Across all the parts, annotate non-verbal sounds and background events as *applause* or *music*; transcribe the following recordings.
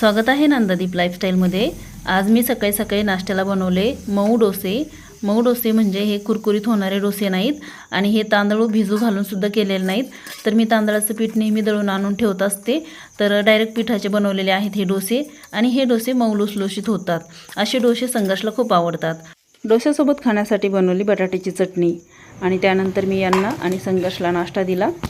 स्वागत आहे नंददीप लाईफस्टाईलमध्ये आज मी सकाळी सकाळी नाश्त्याला बनवले मऊ डोसे. मऊ डोसे म्हणजे हे कुरकुरीत होणारे डोसे नाहीत आणि हे तांदूळ भिजू घालूनसुद्धा केलेले नाहीत. तर मी तांदळाचं पीठ नेहमी दळून आणून ठेवत असते. तर डायरेक्ट पिठाचे बनवलेले आहेत हे डोसे आणि हे डोसे मऊ लुसलुशीत होतात. असे डोसे संघर्षला खूप आवडतात. डोश्यासोबत खाण्यासाठी बनवली बटाट्याची चटणी आणि त्यानंतर मी यांना आणि संघर्षला नाश्ता दिला एकदम भारी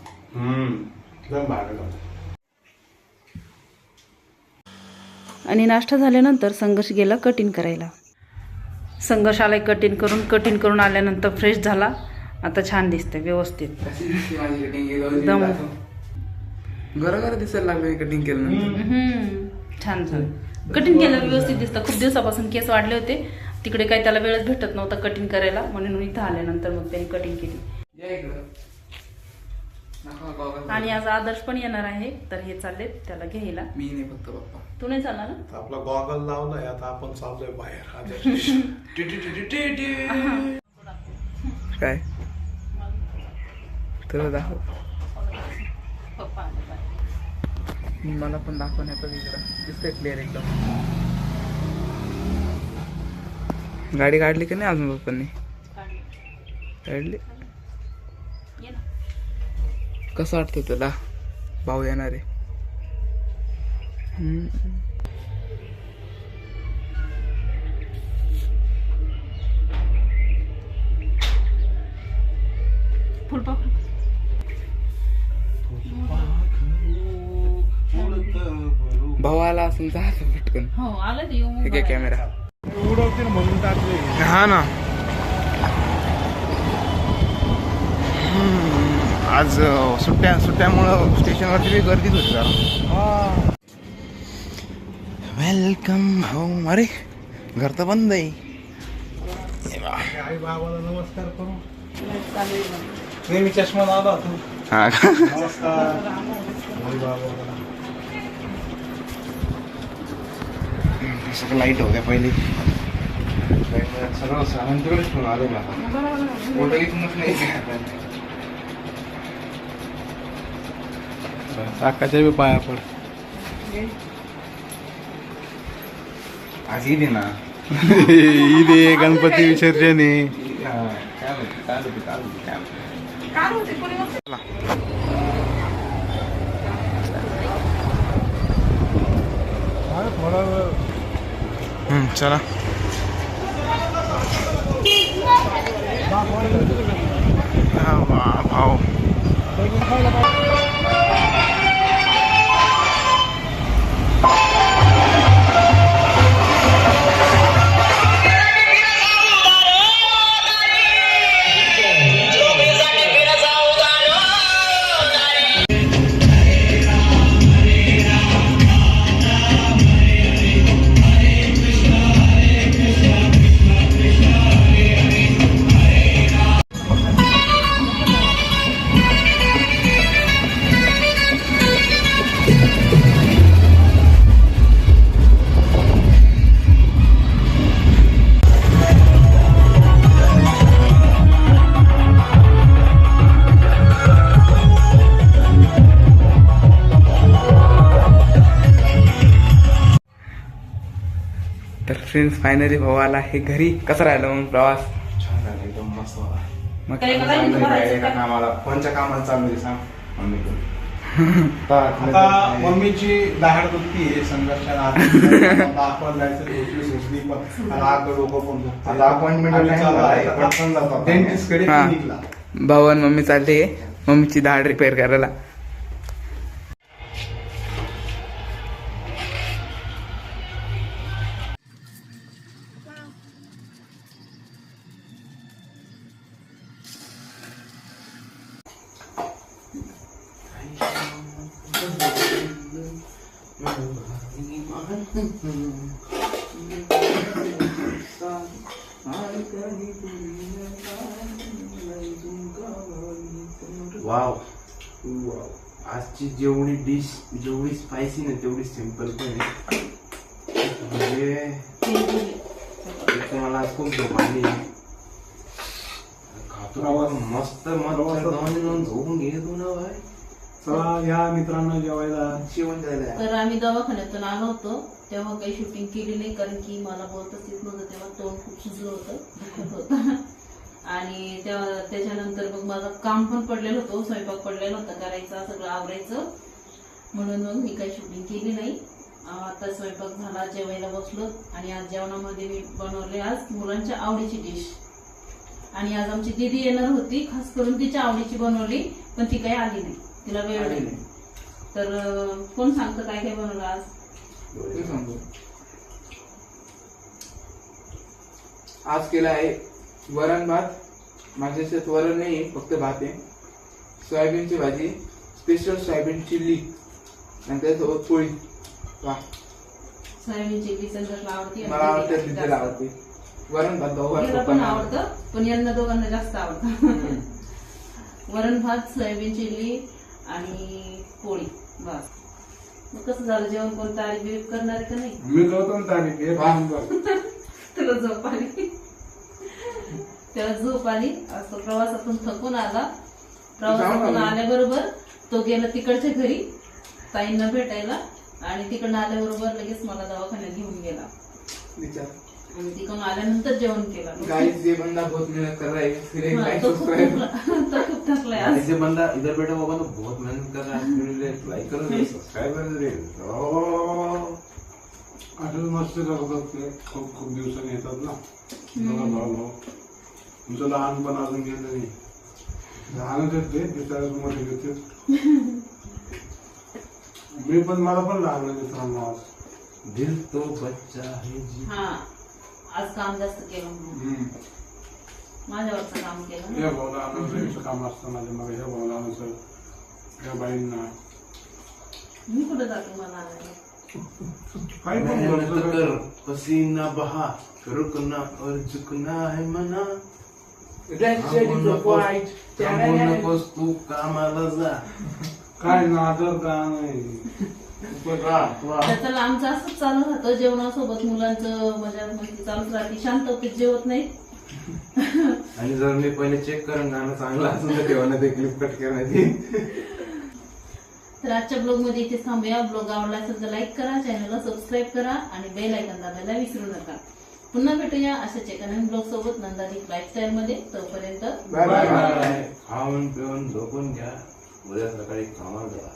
होतं. आणि नाश्ता झाल्यानंतर संघर्ष गेला कटिंग करायला. संघर्ष आलाय कटिंग करून कटिंग करून आल्यानंतर फ्रेश झाला. आता छान दिसतंय व्यवस्थित. एकदम. घरा दिसायला लागलं कटिंग केलं नंतर हम्म, छान छान कटिंग केलं व्यवस्थित दिसतं. खूप दिवसापासून केस वाढले होते. तिकडे काही त्याला वेळच भेटत नव्हता कटिंग करायला. म्हणून इथं आल्यानंतर मग त्यांनी कटिंग केली या इकडं दाखवा गॉगल. आणि आज आदर्श पण येणार आहे तर हे चालले त्याला घ्यायला. मी नाही फक्त पप्पा. तू नाही चालला ना? आपला गॉगल लावलाय आता आपण चाललोय बाहेर. *laughs* काय? तर दाखव. मला पण दाखवण्यात इकडं दिसतंय क्लिअर एकदम. गाडी काढली का नाही अजून पप्पांनी? काढली? ये ना. कसं वाटतं तुला? भाऊ येणार. आहे भाऊ आला असून जायचं पटकन. हो आलं ते येऊन हे घे कॅमेरा. उडवतील म्हणून टाकले. हा ना. आज सुट्ट्या सुट्ट्यामुळं स्टेशनवरती गर्दीच होती जरा. वेलकम होम अरे घर तर बंद आहे. बा. आई बाबाला नमस्कार करू चष्मा लावला होता. हा का? नमस्कार आई बाबाला सगळं लाइट होत्या पहिले सगळं सरांच्याकडेच फोन आले इथूनच नाही काकाच्या बी पाया पड. आज ईद आहे ना. ईद आहे गणपती विसर्जन आहे. हम्म, चला. हा, वा, भाऊ. फ्रेंड्स फायनली भाऊ आला हे घरी कसं राहिलं मग प्रवास छान झालं एकदम मस्त होता मग तुम्हाला का? कामाला कोणत्या कामाला चाललोय सांग मम्मी *laughs* आता मम्मीची दहाड दुखती आहे संघर्षाला *laughs* दाखवायला जायचं दुखली सुचली पण राग डोकं पण दुखतंय. आता appointment आम्ही time चाललो झालाय, आता पटकन जातो आपण. dentist कडे हा. clinic ला. भाऊ आणि मम्मी चालले मम्मीची दाढ रिपेअर करायला वाव. आजची जेवढी डिश जेवढी स्पायसी ना तेवढी सिंपल पण आहे. म्हणजे मला आज खूप झोप आली खातो मस्त मस्त झोपून घेतो ना भाई. चला या मित्रांनो जेवायला. जेवण झालं तर आम्ही दवाखान्यातून आलो होतो. तेव्हा काही शूटिंग केली नाही कारण की मला बोलतच येत नव्हतं. तेव्हा तोंड खूप सुजलं होतं. दुखत होतं. आणि तेव्हा त्याच्यानंतर मग माझं काम पण पडलेलं होतं. स्वयंपाक पडलेला होता. करायचा सगळं आवरायचं. म्हणून मग मी काही शूटिंग केली नाही. आता स्वयंपाक झाला जेवायला बसलो. आणि आज जेवणामध्ये मी बनवले आज मुलांच्या आवडीची डिश आणि आज आमची दीदी येणार होती. खास करून तिच्या आवडीची बनवली पण ती काही आली नाही. तिला वेळ नाही. तर कोण सांगतं काय काय बनवलं आज? ते सांगतो. आज केला आहे वरण भात. माझ्या शेत वरण नाही फक्त भात आहे. सोयाबीनची भाजी स्पेशल सोयाबीन चिल्ली. आणि त्यासोबत पोळी. वा सोयाबीन चिल्ली संकटला आवडते मला आवडते दिदीला आवडते वरण भात दोघांना पण आवडतं पण यांना दोघांना जास्त आवडतं. *laughs* वरण भात सोयाबीन चिल्ली आणि पोळी बस. मग कसं झालं जेवण कोण तारीफ बिरीफ करणार आहे का नाही? मी करतो ना तारीख *laughs* त्याला झोप आली. त्याला झोप आली. असं प्रवासातून थकून आला. प्रवासातून आल्याबरोबर तो गेला तिकडच्या घरी ताईंना भेटायला. आणि तिकडनं आल्याबरोबर लगेच मला दवाखान्यात घेऊन गेला. विचार. आणि तिकडून आल्यानंतर जेवण केलं. गाइस ये बंदा बहुत मेहनत कर रहा है फिर एक लाइक तो खूप सब्सक्राइब ऐसे बंदा इधर बैठा होगा तो बहुत मेहनत कर रहा है। मेरे लिए लाइक करो सब्सक्राइब कर दे मस्त करतात ते खूप खूप दिवसांनी येतात ना बघा भाऊ भाऊ तुमचं लहानपण अजून गेलं नाही। लहानच ते दिसायला मोठे घेते मी पण मला पण लहान मित्रांनो आज दिल तो बच्चा है जी। हा आज काम जास्त केलं हम्म. माझ्यावरचं काम केलं या ना. भाऊला आणायचं काम असतं माझ्या मग. ह्या भाऊला आणायचं या बाईंना. मी कुठं जाते मला आणायला? काही पण मेहनत बोलतो. कर पसीना बहा रुकना और झुकना है मना. थांबू नकोस थांबू नकोस तू कामाला जा. काय नादर का नाही. त्याचं लांबचं असंच चालू राहतं जेवणासोबत मुलांचं मजा मस्ती चालूच राहते. शांत होते जेवत नाही. *laughs* आणि जर मी पहिले चेक करून गाणं चांगलं असेल तर तेव्हा ते क्लिप कट करण्यात येईल तर आजच्या ब्लॉगमध्ये इथे थांबूया. ब्लॉग आवडला असेल तर लाईक करा चॅनलला सबस्क्राईब करा आणि बेल आयकॉन दाबायला विसरू नका. पुन्हा भेटूया अशाच एका नवीन ब्लॉग सोबत नंदादीप लाईफस्टाईल मध्ये. तोपर्यंत बाय बाय खाऊन पिऊन झोपून घ्या. उद्या सकाळी कामाला जा.